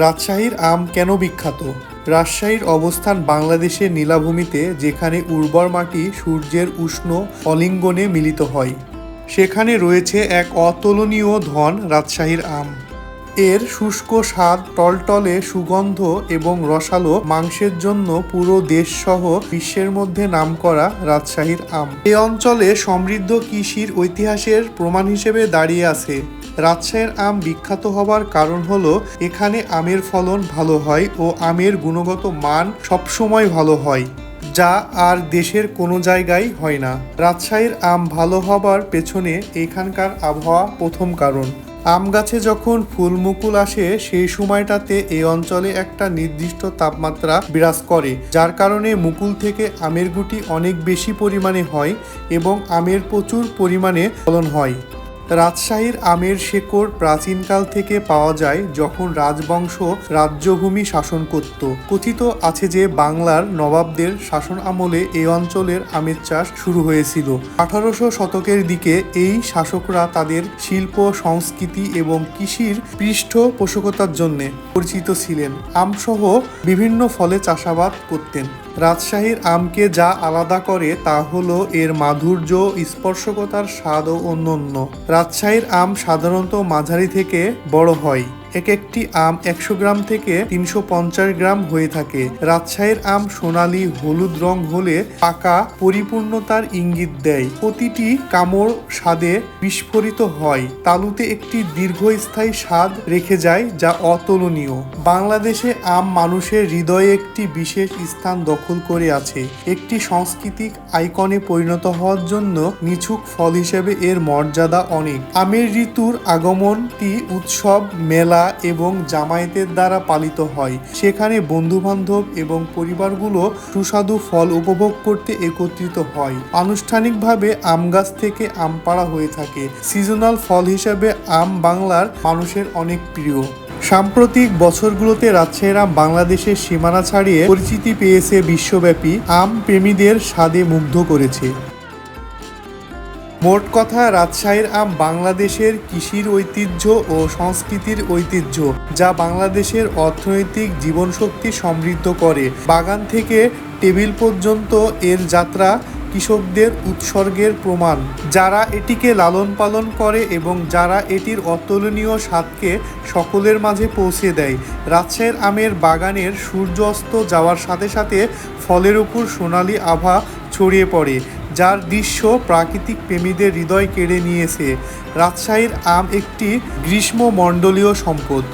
রাজশাহীর আম কেন বিখ্যাত? রাজশাহীর অবস্থান বাংলাদেশের নীলাভূমিতে, যেখানে উর্বর মাটি সূর্যের উষ্ণ অলিঙ্গনে মিলিত হয়। সেখানে রয়েছে এক অতুলনীয় ধন রাজশাহীর আম। এর শুষ্ক স্বাদ, টলটলে সুগন্ধ এবং রসালো মাংসের জন্য পুরো দেশসহ বিশ্বের মধ্যে নামকরা রাজশাহীর আম। এ অঞ্চলে সমৃদ্ধ কৃষির ঐতিহাসের প্রমাণ হিসেবে দাঁড়িয়ে আছে। রাজশাহীর আম বিখ্যাত হবার কারণ হলো, এখানে আমের ফলন ভালো হয় ও আমের গুণগত মান সবসময় ভালো হয়, যা আর দেশের কোনো জায়গায় হয় না। রাজশাহীর আম ভালো হবার পেছনে এখানকার আবহাওয়া প্রথম কারণ। আম গাছে যখন ফুল মুকুল আসে, সেই সময়টাতে এই অঞ্চলে একটা নির্দিষ্ট তাপমাত্রা বিরাজ করে, যার কারণে মুকুল থেকে আমের গুটি অনেক বেশি পরিমাণে হয় এবং আমের প্রচুর পরিমাণে ফলন হয়। রাজশাহীর আমের শেকড় প্রাচীনকাল থেকে পাওয়া যায় যখন রাজবংশ রাজ্যভূমি শাসন করত। কথিত আছে যে বাংলার নবাবদের শাসন আমলে এই অঞ্চলের আমের চাষ শুরু হয়েছিল। আঠারোশো শতকের দিকে এই শাসকরা তাদের শিল্প, সংস্কৃতি এবং কৃষির পৃষ্ঠপোষকতার জন্য পরিচিত ছিলেন। আমসহ বিভিন্ন ফলে চাষাবাদ করতেন। রাজশাহীর আমকে যা আলাদা করে তা হলো এর মাধুর্য, স্পর্শকতার স্বাদ ও অন্যান্য রাজশাহীর আম সাধারণত মাঝারি থেকে বড় হয়। এক একটি আম একশো গ্রাম থেকে তিনশো পঞ্চাশ গ্রাম হয়ে থাকে। রাজশাহীর আম সোনালী হলুদ রং হলে পাকা পরিপূর্ণতার ইঙ্গিত দেয়। প্রতিটি কামড় স্বাদে বিস্ফোরিত হয়। তালুতে একটি দীর্ঘস্থায়ী স্বাদ রেখে যায় যা অতুলনীয়। বাংলাদেশে আম মানুষের হৃদয়ে একটি বিশেষ স্থান দখল করে আছে। একটি সাংস্কৃতিক আইকনে পরিণত হওয়ার জন্য নিছুক ফল হিসেবে এর মর্যাদা অনেক। আমের ঋতুর আগমনটি উৎসব, মেলা এবং জামায়াতের দ্বারা পালিত হয়। সেখানে বন্ধু বান্ধব এবং পরিবারগুলো সুস্বাদু ফল উপভোগ করতে একত্রিত হয়। আনুষ্ঠানিকভাবে আম গাছ থেকে আম পাড়া হয়ে থাকে। সিজনাল ফল হিসেবে আম বাংলার মানুষের অনেক প্রিয়। সাম্প্রতিক বছরগুলোতে রাজশাহীর বাংলাদেশের সীমানা ছাড়িয়ে পরিচিতি পেয়েছে বিশ্বব্যাপী আম প্রেমীদের স্বাদে মুগ্ধ করেছে। মোট কথা, রাজশাহীর আম বাংলাদেশের কৃষির ঐতিহ্য ও সংস্কৃতির ঐতিহ্য, যা বাংলাদেশের অর্থনৈতিক জীবনশক্তি সমৃদ্ধ করে। বাগান থেকে টেবিল পর্যন্ত এর যাত্রা কৃষকদের উৎসর্গের প্রমাণ। যারা এটিকে লালন পালন করে এবং যারা এটির অতুলনীয় স্বাদকে সকলের মাঝে পৌঁছে দেয়, রাজশাহীর আমের বাগানের সূর্য অস্ত যাওয়ার সাথে সাথে ফলের উপর সোনালি আভা ছড়িয়ে পড়ে। যার দৃশ্য প্রাকৃতিক প্রেমীদের হৃদয় কেড়ে নিয়েছে। রাজশাহীর আম একটি গ্রীষ্মমণ্ডলীয় সম্পদ।